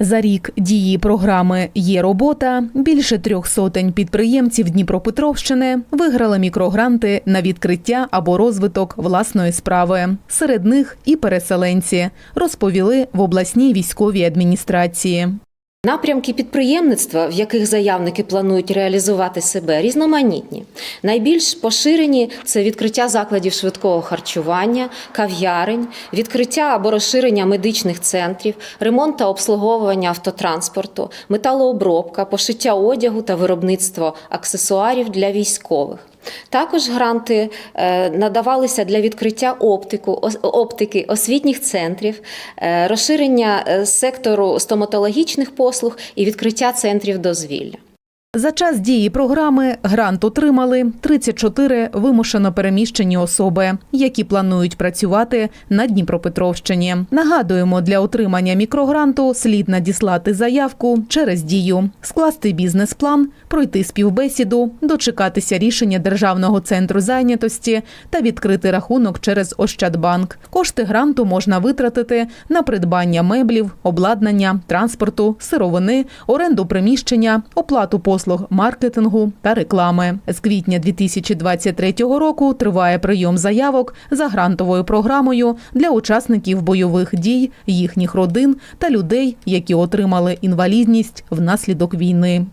За рік дії програми Є робота більше трьох сотень підприємців Дніпропетровщини виграли мікрогранти на відкриття або розвиток власної справи. Серед них і переселенці розповіли в обласній військовій адміністрації. Напрямки підприємництва, в яких заявники планують реалізувати себе, різноманітні. Найбільш поширені це відкриття закладів швидкого харчування, кав'ярень, відкриття або розширення медичних центрів, ремонт та обслуговування автотранспорту, металообробка, пошиття одягу та виробництво аксесуарів для військових. Також гранти е, надавалися для відкриття оптику, оптики, освітніх центрів, е, розширення е, сектору стоматологічних послуг і відкриття центрів дозвілля. За час дії програми грант отримали 34 вимушено переміщені особи, які планують працювати на Дніпропетровщині. Нагадуємо, для отримання мікрогранту слід надіслати заявку через дію, скласти бізнес-план, пройти співбесіду, дочекатися рішення Державного центру зайнятості та відкрити рахунок через Ощадбанк. Кошти гранту можна витратити на придбання меблів, обладнання, транспорту, сировини, оренду приміщення, оплату послуг маркетингу та реклами. З квітня 2023 року триває прийом заявок за грантовою програмою для учасників бойових дій, їхніх родин та людей, які отримали інвалідність внаслідок війни.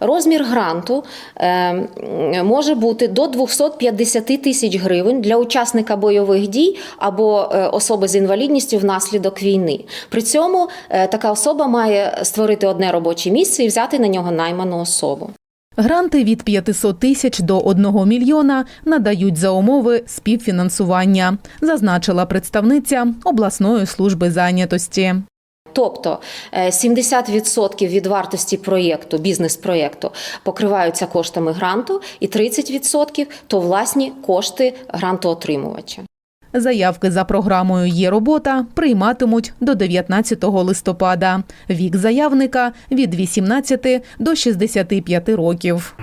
Розмір гранту е, може бути до 250 тисяч гривень для учасника бойових дій або е, особи з інвалідністю внаслідок війни. При цьому е, така особа має створити одне робоче місце і взяти на нього найману особу. Гранти від 500 тисяч до 1 мільйона надають за умови співфінансування, зазначила представниця обласної служби зайнятості. Тобто е, 70% від вартості проєкту, бізнес-проєкту покриваються коштами гранту, і 30% – то власні кошти грантоотримувача. Заявки за програмою Є робота прийматимуть до 19 листопада. Вік заявника від 18 до 65 років.